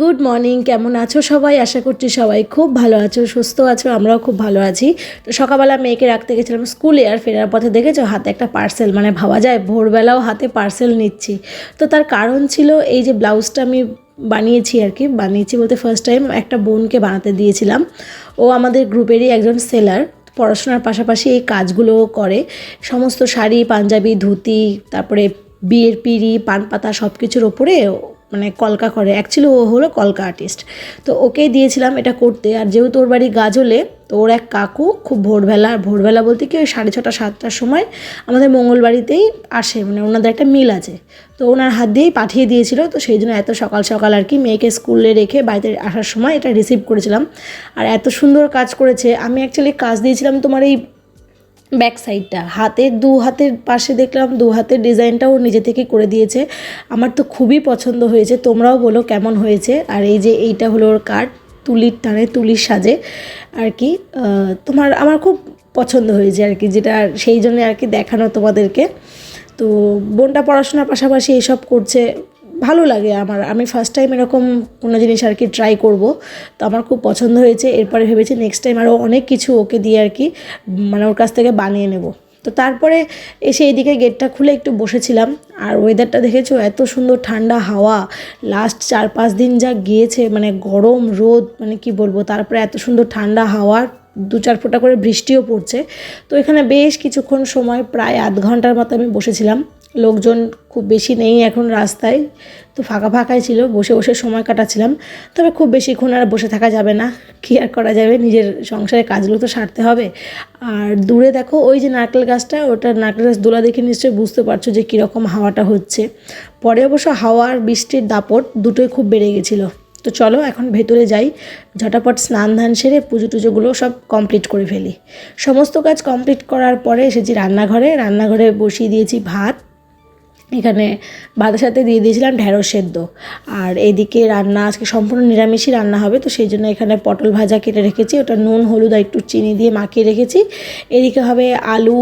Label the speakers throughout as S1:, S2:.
S1: Good morning কেমন আছো সবাই? আশা করছি সবাই খুব ভালো আছো, সুস্থ আছো, আমরাও খুব ভালো আছি। তো সকালবেলা মেয়েকে রাখতে গেছিলাম স্কুলে, আর ফেরার পথে দেখেছ? হাতে একটা পার্সেল মানে ভাবা যায়, ভোরবেলাও হাতে পার্সেল নিচ্ছি। তো তার কারণ ছিল এই যে ব্লাউজটা আমি বানিয়েছি আর কি, বানিয়েছি বলতে ফার্স্ট টাইম একটা বোনকে বানাতে দিয়েছিলাম। ও আমাদের গ্রুপেরই একজন সেলার পড়াশোনার পাশাপাশি এই কাজগুলোও করে। সমস্ত শাড়ি, পাঞ্জাবি, ধুতি, তারপরে বিয়ের পিড়ি পান পাতা সব কিছুর ওপরে মানে কলকা করে। অ্যাকচুয়ালি ও হলো কলকা আর্টিস্ট তো ওকেই দিয়েছিলাম এটা করতে। আর যেহেতু ওর বাড়ি গাজলে, তো ওর এক কাকু খুব ভোরবেলা ভোরবেলা বলতে কি ওই সাড়ে ছটা, সাতটার সময় আমাদের মঙ্গলবাড়িতেই আসে। মানে ওনাদের একটা মিল আছে। তো ওনার হাত দিয়েই পাঠিয়ে দিয়েছিল। তো সেই জন্য এত সকাল সকাল আর কি মেয়েকে স্কুলে রেখে বাড়িতে আসার সময় এটা রিসিভ করেছিলাম। আর এত সুন্দর কাজ করেছে। আমি অ্যাকচুয়ালি কাজ দিয়েছিলাম তোমার এই ব্যাক সাইডটা হাতের দু হাতের পাশে দেখলাম, দু হাতের ডিজাইনটাও নিজে থেকে করে দিয়েছে। আমার তো খুবই পছন্দ হয়েছে। তোমরাও বলো কেমন হয়েছে। আর এই যে এইটা হলো ওর কার্ড, তুলির টানে তুলির সাজে। আর কি তোমার, আমার খুব পছন্দ হয়েছে আর কি, যেটা সেই জন্য আর কি দেখানো তোমাদেরকে। তো বোনটা পড়াশোনার পাশাপাশি এসব করছে। ভালো লাগে আমার। আমি ফার্স্ট টাইম এরকম কোনো জিনিস আর কি ট্রাই করব। তো আমার খুব পছন্দ হয়েছে। এরপরে ভেবেছি নেক্সট টাইম আরও অনেক কিছু ওকে দিয়ে আর কি মানে ওর কাছ থেকে বানিয়ে নেব। তো তারপরে এসে এইদিকে গেটটা খুলে একটু বসেছিলাম। আর ওয়েদারটা দেখেছ? এত সুন্দর ঠান্ডা হাওয়া। লাস্ট চার পাঁচ দিন যা গিয়েছে মানে গরম, রোদ মানে কি বলব? তারপরে এত সুন্দর ঠান্ডা হাওয়া, দু চার ফোঁটা করে বৃষ্টিও পড়ছে। তো এখানে বেশ কিছুক্ষণ সময়, প্রায় আধ ঘণ্টার মতো আমি বসেছিলাম। লোকজন খুব বেশি নেই এখন রাস্তায়, তো ফাঁকা ফাঁকাই ছিল, বসে বসে সময় কাটাচ্ছিলাম। তবে খুব বেশিক্ষণ আর বসে থাকা যাবে না, কী আর করা যাবে, নিজের সংসারের কাজগুলো তো সারতে হবে। আর দূরে দেখো, ওই যে নারকেল গাছটা, ওটা নারকেল গাছ দোলা দেখে নিশ্চয়ই বুঝতে পারছ যে কীরকম হাওয়াটা হচ্ছে। পরে অবশ্য হাওয়া আর বৃষ্টির দাপট দুটোই খুব বেড়ে গেছিল। তো চলো এখন ভেতরে যাই, ঝটাপট স্নান ধান সেরে পুজো টুজোগুলো সব কমপ্লিট করে ফেলি। সমস্ত কাজ কমপ্লিট করার পরে এসেছি রান্নাঘরে রান্নাঘরে বসিয়ে দিয়েছি ভাত এখানে ভাতের সাথে দিয়ে দিয়েছিলাম ঢেঁড়স সেদ্ধ। আর এদিকে রান্না আজকে সম্পূর্ণ নিরামিষই রান্না হবে, তো সেই জন্য এখানে পটল ভাজা কেটে রেখেছি, ওটা নুন, হলুদ আর একটু চিনি দিয়ে মাখিয়ে রেখেছি। এদিকে হবে আলু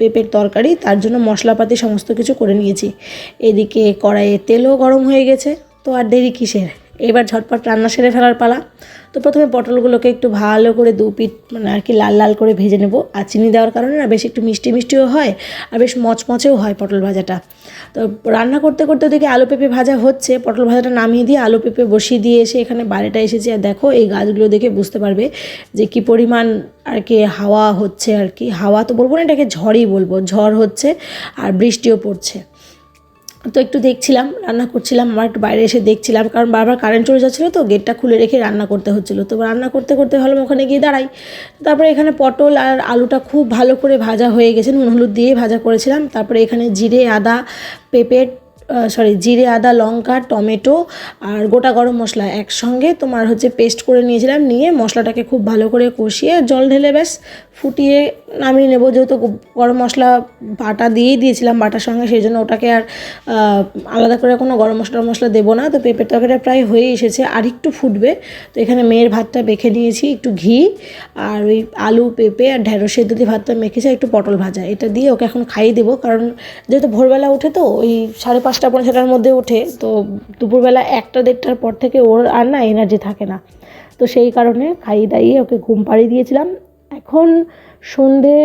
S1: পেঁপের তরকারি, তার জন্য মশলাপাতি সমস্ত কিছু করে নিয়েছি। এদিকে কড়াইয়ে তেলও গরম হয়ে গেছে, তো আর দেরি কিসের? এবার ঝটপট রান্না সেরে ফেলার পালা। তো প্রথমে পটলগুলোকে একটু ভালো করে দু পিঠ মানে আর কি লাল লাল করে ভেজে নেব। আর চিনি দেওয়ার কারণে না বেশ একটু মিষ্টি মিষ্টিও হয় আর বেশ মচমচেও হয় পটল ভাজাটা। তো রান্না করতে করতে ওদিকে আলু পেঁপে ভাজা হচ্ছে। পটল ভাজাটা নামিয়ে দিয়ে আলু পেঁপে বসিয়ে দিয়ে এসে এখানে বাইরেটা এসেছি। আর দেখো এই গাছগুলো দেখে বুঝতে পারবে যে কি পরিমাণ আর কি হাওয়া হচ্ছে আর কি। হাওয়া তো বলব না, এটাকে ঝড়ই বলব। ঝড় হচ্ছে আর বৃষ্টিও পড়ছে। তো একটু দেখছিলাম, রান্না করছিলাম আমার একটু বাইরে এসে দেখছিলাম, কারণ বারবার কারেন্ট চলে যাচ্ছিল তো গেটটা খুলে রেখে রান্না করতে হচ্ছিল। তো রান্না করতে করতে ভাবলাম ওখানে গিয়ে দাঁড়াই। তারপরে এখানে পটল আর আলুটা খুব ভালো করে ভাজা হয়ে গেছে, নুন, হলুদ দিয়ে ভাজা করেছিলাম। তারপরে এখানে জিরে, আদা, পেঁপে সরি জিরে, আদা, লঙ্কা, টমেটো আর গোটা গরম মশলা একসঙ্গে তোমার হচ্ছে পেস্ট করে নিয়েছিলাম, নিয়ে মশলাটাকে খুব ভালো করে কষিয়ে জল ঢেলে ব্যাস, ফুটিয়ে নামিয়ে নেব, যেহেতু গরম মশলা বাটা দিয়েই দিয়েছিলাম বাটার সঙ্গে, সেই জন্য ওটাকে আর আলাদা করে কোনো গরম মশলা মশলা দেবো না। তো পেঁপের তরকারিটা প্রায় হয়ে এসেছে, আর একটু ফুটবে। তো এখানে মেয়ের ভাতটা মেখে নিয়েছি, একটু ঘি, আর ওই আলু, পেঁপে, আর ঢেঁড়স সেদ্ধ দিয়ে ভাতটা মেখেছি একটু পটল ভাজা। এটা দিয়ে ওকে এখন খাইয়ে দেবো, কারণ যেহেতু ভোরবেলা উঠে তো, ওই সাড়ে পাঁচটা পনেরো ছটার মধ্যে ওঠে। তো দুপুরবেলা একটা দেড়টার পর থেকে ওর আর না এনার্জি থাকে না। তো সেই কারণে খাইয়ে দাইয়ে ওকে ঘুম পাড়িয়ে দিয়েছিলাম। এখন সন্ধে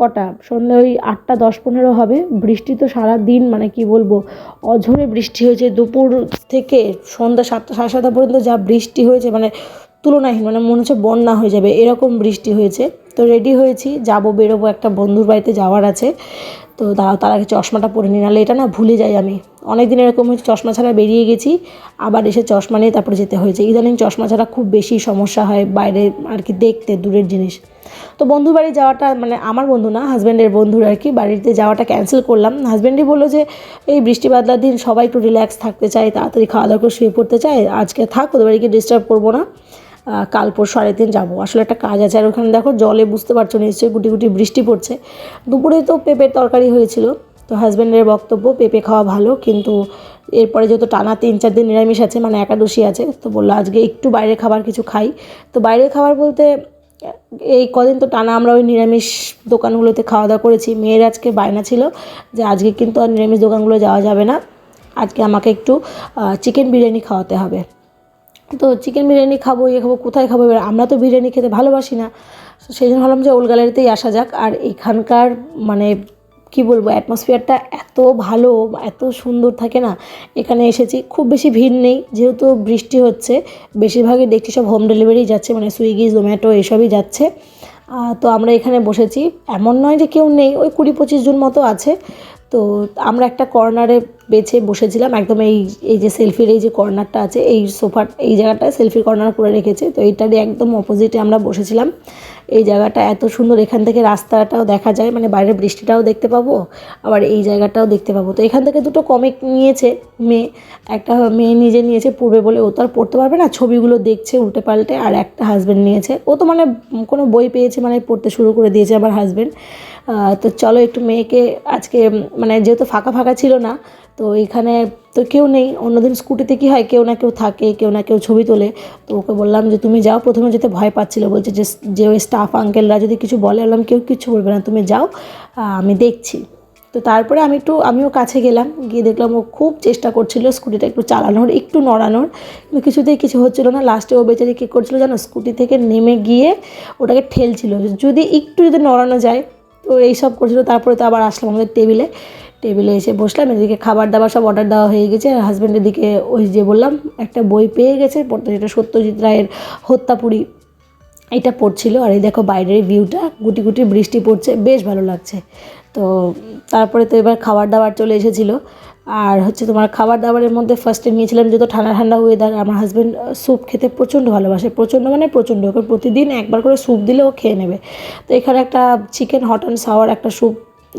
S1: কটা? সন্ধ্যে ওই আটটা, দশ, পনেরো হবে। বৃষ্টি তো সারা দিন মানে কি বলব, অঝরে বৃষ্টি হয়েছে। দুপুর থেকে সন্ধ্যা সাতটা, সাড়ে সাতটা পর্যন্ত যা বৃষ্টি হয়েছে মানে তুলনাহীন মানে মনে হচ্ছে বন্যা হয়ে যাবে। এরকম বৃষ্টি হয়েছে। তো রেডি হয়েছি, যাব, বেরোবো। একটা বন্ধুর বাড়িতে যাওয়ার আছে। তো তার আগে চশমাটা পরে নিই নাহলে এটা না ভুলে যাই আমি। অনেক দিন এরকম হয়েছে, চশমা ছাড়া বেরিয়ে গেছি, আবার এসে চশমা নিয়ে তারপরে যেতে হয়েছে। ইদানিং চশমা ছাড়া খুব বেশি সমস্যা হয়, বাইরে আর কি দেখতে দূরের জিনিস। তো বন্ধু বাড়ি যাওয়াটা মানে আমার বন্ধু না হাজব্যান্ডের বন্ধুর আর কি, বাড়িতে যাওয়াটা ক্যান্সেল করলাম। হাজব্যান্ডই বলল যে, এই বৃষ্টি বাদলার দিন সবাই একটু রিল্যাক্স থাকতে চায়, তাড়াতাড়ি খাওয়া দাওয়া করে শুয়ে পড়তে চায়, আজকে থাক, ওদের বাড়িকে ডিস্টার্ব করব না। কাল পরশু আরেক দিন যাব। আসলে একটা কাজ আছে, আর ওখানে দেখো জলে বুঝতে পারছ নিশ্চয়ই গুটি গুটি বৃষ্টি পড়ছে। দুপুরে তো পেঁপের তরকারি হয়েছিল, তো হাজব্যান্ডের বক্তব্য, পেঁপে খাওয়া ভালো, কিন্তু এরপরে যেহেতু টানা তিন চার দিন নিরামিষ আছে মানে একাদশী আছে, তো বলল আজকে একটু বাইরে খাবার কিছু খাই। তো বাইরের খাবার বলতে, এই কদিন তো টানা আমরা ওই নিরামিষ দোকানগুলোতে খাওয়া দাওয়া করেছি। মেয়ের আজকে বায়না ছিল যে আজকে কিন্তু আর নিরামিষ দোকানগুলো যাওয়া যাবে না। আজকে আমাকে একটু চিকেন বিরিয়ানি খাওয়াতে হবে। তো চিকেন বিরিয়ানি খাব ইয়ে খাব, কোথায় খাব? এবার আমরা তো বিরিয়ানি খেতে ভালোবাসি না। সেই জন্য ভাবলাম যে ওল গ্যালারিতেই আসা যাক। আর এখানকার মানে কি বলব অ্যাটমসফিয়ারটা এত ভালো, এত সুন্দর থাকে না? এখানে এসেছি, খুব বেশি ভিড় নেই, যেহেতু বৃষ্টি হচ্ছে, বেশিরভাগই দেখছি সব হোম ডেলিভারি যাচ্ছে মানে সুইগি জোম্যাটো এসবই যাচ্ছে। তো আমরা এখানে বসেছি। এমন নয় যে কেউ নেই, ওই কুড়ি পঁচিশ জন মতো আছে। তো আমরা একটা কর্নারে বেছে বসেছিলাম। একদম এই এই যে সেলফির এই যে কর্নারটা আছে, এই সোফার এই জায়গাটায় সেলফির কর্নার করে রেখেছে। তো এইটারই একদম অপোজিটে আমরা বসেছিলাম। এই জায়গাটা এত সুন্দর, এখান থেকে রাস্তাটাও দেখা যায় মানে বাইরের বৃষ্টিটাও দেখতে পাবো, আবার এই জায়গাটাও দেখতে পাবো। তো এখান থেকে দুটো কমিক নিয়েছে মেয়ে, একটা মেয়ে নিজে নিয়েছে পড়বে বলে ও তো আর পড়তে পারবে না, ছবিগুলো দেখছে উল্টে পাল্টে, আর একটা হাজব্যান্ড নিয়েছে। ও তো মানে কোনো বই পেয়েছে মানে পড়তে শুরু করে দিয়েছে আমার হাজব্যান্ড তো চলো একটু মেয়েকে আজকে মানে যেহেতু ফাঁকা ফাঁকা ছিল না তো এখানে তো কেউ নেই। অন্যদিন স্কুটিতে কি হয়, কেউ না কেউ থাকে, কেউ না কেউ ছবি তোলে। তো ওকে বললাম যে, তুমি যাও। প্রথমে যেতে ভয় পাচ্ছিলো। বলছে যে যে ওই স্টাফ আঙ্কেলরা যদি কিছু বলে, বললাম, কেউ কিছু বলবে না। তুমি যাও আমি দেখছি। তো তারপরে আমি একটু, আমিও কাছে গেলাম। গিয়ে দেখলাম ও খুব চেষ্টা করছিল স্কুটিটা একটু চালানোর, একটু নড়ানোর। কিন্তু কিছুতেই কিছু হচ্ছিল না। লাস্টে ও বেচারি কী করছিল জানো? স্কুটি থেকে নেমে গিয়ে ওটাকে ঠেলছিল। যদি একটু যদি নড়ানো যায় তো এইসব করছিল, তারপরে তো আবার আসলাম আমাদের টেবিলে টেবিলে এসে বসলাম, এদিকে খাবার দাবার সব অর্ডার দেওয়া হয়ে গেছে। আর হাজব্যান্ডের দিকে ওই যে বললাম, একটা বই পেয়ে গেছে, পড়তে যেটা সত্যজিৎ রায়ের হত্যাপুরী এটা পড়ছিল। আর এই দেখো বাইরের ভিউটা গুটি গুটি বৃষ্টি পড়ছে, বেশ ভালো লাগছে। তো তারপরে তো এবার খাবার দাবার চলে এসেছিল। আর হচ্ছে তোমার খাবার দাবারের মধ্যে ফার্স্টে নিয়েছিলাম যেহেতু ঠান্ডা ঠান্ডা ওয়েদার আমার হাজব্যান্ড স্যুপ খেতে প্রচণ্ড ভালোবাসে। প্রচণ্ড মানে প্রচণ্ড, ওকে প্রতিদিন একবার করে স্যুপ দিলে ও খেয়ে নেবে। তো এখানে একটা চিকেন হট অ্যান্ড সাওয়ার একটা স্যুপ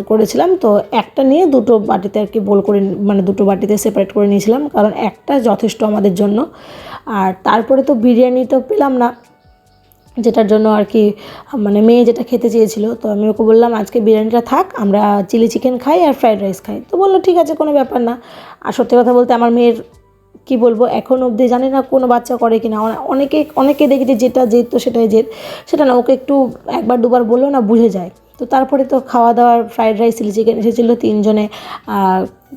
S1: করেছিলাম, তো একটা নিয়ে দুটো বাটিতে আর কি বোল করে মানে দুটো বাটিতে সেপারেট করে নিয়েছিলাম, কারণ একটা যথেষ্ট আমাদের জন্য। আর তারপরে তো বিরিয়ানি তো পেলাম না। যেটার জন্য আর কি মানে মেয়ে যেটা খেতে চেয়েছিল। তো আমি ওকে বললাম, আজকে বিরিয়ানিটা থাক, আমরা চিলি চিকেন খাই আর ফ্রাইড রাইস খাই। তো বলল, ঠিক আছে, কোনো ব্যাপার না। আর সত্যি কথা বলতে আমার মেয়ের, কি বলব, এখন অবধি জানি না কোনো বাচ্চা করে কি না অনেকে অনেকে দেখি যে যেটা জেদ তো সেটাই জেদ। সেটা না, ওকে একটু একবার, দুবার বললেও না বুঝে যায়। তো তারপরে তো খাওয়া দাওয়ার ফ্রাইড রাইস, চিলি চিকেন এসেছিল তিনজনে।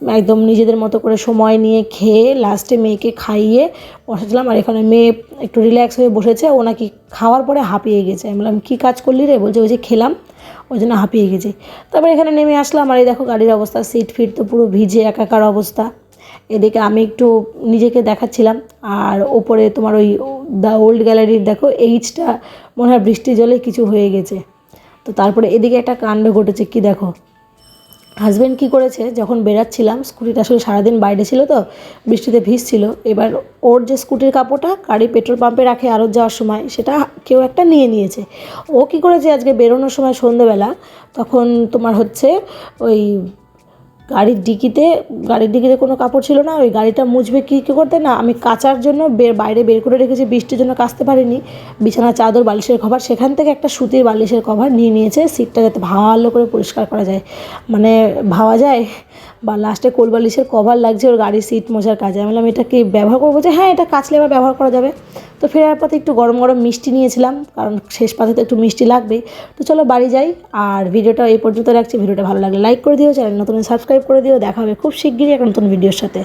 S1: একদম নিজেদের মতো করে সময় নিয়ে খেয়ে লাস্টে মেয়েকে খাইয়ে বসেছিলাম। আর এখানে মেয়ে একটু রিল্যাক্স হয়ে বসেছে। ও নাকি খাওয়ার পরে হাঁপিয়ে গেছে। আমি বললাম, কী কাজ করলি রে? বলছে, ওই যে খেলাম। ওই জন্য হাঁপিয়ে গেছে। তারপরে এখানে নেমে আসলাম। আর এই দেখো গাড়ির অবস্থা সিট ফিট তো পুরো ভিজে, একাকার অবস্থা। এদিকে আমি একটু নিজেকে দেখাচ্ছিলাম। আর ওপরে তোমার ওই দ্য ওল্ড গ্যালারির দেখো এইচটা মনে হয় বৃষ্টি জলে কিছু হয়ে গেছে। তো তারপরে এদিকে একটা কাণ্ড ঘটেছে, কি দেখো? হাজব্যান্ড কী করেছে, যখন বেরাচ্ছিলাম স্কুটিটা আসলে সারাদিন বাইরে ছিল তো, বৃষ্টিতে ভিজছিল, এবার ওর যে স্কুটির কাপড়টা, গাড়ি পেট্রোল পাম্পে রাখে আরও যাওয়ার সময়, সেটা কেউ একটা নিয়ে নিয়েছে। ও কী করেছে, আজকে বেরোনোর সময় সন্ধ্যেবেলা তখন তোমার হচ্ছে ওই গাড়ির ডিকিতে গাড়ির ডিকিতে কোনো কাপড় ছিল না, ওই গাড়িটা মুছবে কী কী করতে? না, আমি কাচার জন্য বের বাইরে বের করে রেখেছি, বৃষ্টির জন্য কাচতে পারিনি। বিছানা চাদর, বালিশের কভার, সেখান থেকে একটা সুতির বালিশের কভার নিয়ে নিয়েছে, সিটটা যাতে ভালো করে পরিষ্কার করা যায়। মানে ভাবা যায়, বা লাস্টে কোল বালিশের কভার লাগছে ওর গাড়ির সিট মোছার কাজে। আমি বললাম, এটা কি ব্যবহার করব? যে হ্যাঁ এটা কাচলে আবার ব্যবহার করা যাবে। তো ফেরার পথে একটু গরম গরম মিষ্টি নিয়েছিলাম, কারণ শেষ পাতে তো একটু মিষ্টি লাগবে তো চলো বাড়ি যাই, আর ভিডিওটা এই পর্যন্ত রাখছি। ভিডিওটা ভালো লাগলে লাইক করে দিও চ্যানেল নতুন সাবস্ক্রাইব করে দিও। দেখা হবে খুব শিগগিরই এক নতুন ভিডিওর সাথে।